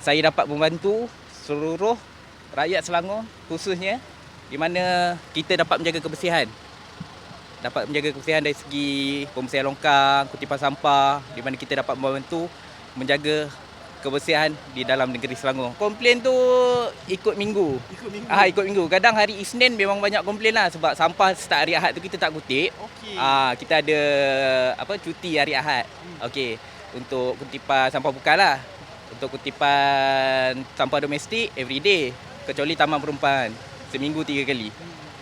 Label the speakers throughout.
Speaker 1: saya dapat membantu seluruh rakyat Selangor khususnya di mana kita dapat menjaga kebersihan. Dapat menjaga kebersihan dari segi pembersihan longkang, kutipan sampah di mana kita dapat membantu menjaga kebersihan di dalam negeri Selangor. Komplain tu ikut minggu.
Speaker 2: Ikut minggu.
Speaker 1: Ah ikut minggu. Kadang hari Isnin memang banyak komplain lah sebab sampah start hari Ahad tu kita tak kutip.
Speaker 2: Okey.
Speaker 1: Ah kita ada apa cuti hari Ahad. Okey. Untuk kutipan sampah bukan lah. Untuk kutipan sampah domestik everyday kecuali taman perempuan seminggu tiga kali.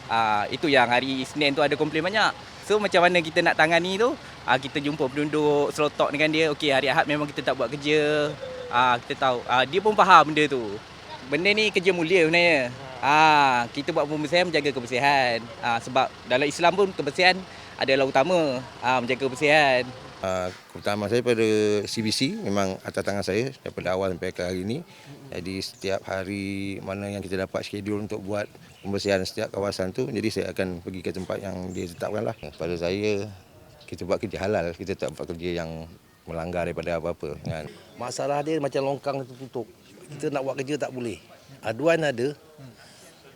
Speaker 1: Ah itu yang hari Isnin tu ada komplain banyak. So macam mana kita nak tangani tu? Ah kita jumpa penduduk, slow talk dengan dia. Okey hari Ahad memang kita tak buat kerja. Ah kita tahu. Ah dia pun faham benda tu. Benda ni kerja mulia sebenarnya. Ah kita buat pembersihan menjaga kebersihan. Ah sebab dalam Islam pun kebersihan adalah utama. Ah menjaga kebersihan.
Speaker 3: Uh, keutamaan saya pada CBC memang atas tangan saya daripada awal sampai ke hari ini. Jadi setiap hari mana yang kita dapat schedule untuk buat pembersihan setiap kawasan tu, jadi saya akan pergi ke tempat yang dia tetapkan lah. Pada saya, kita buat kerja halal, kita tak buat kerja yang melanggar daripada apa-apa. Kan?
Speaker 4: Masalah dia macam longkang tu tutup. Kita nak buat kerja tak boleh. Aduan ada.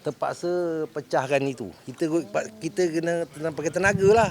Speaker 4: Terpaksa pecahkan itu. Kita kita kena pakai tenaga lah.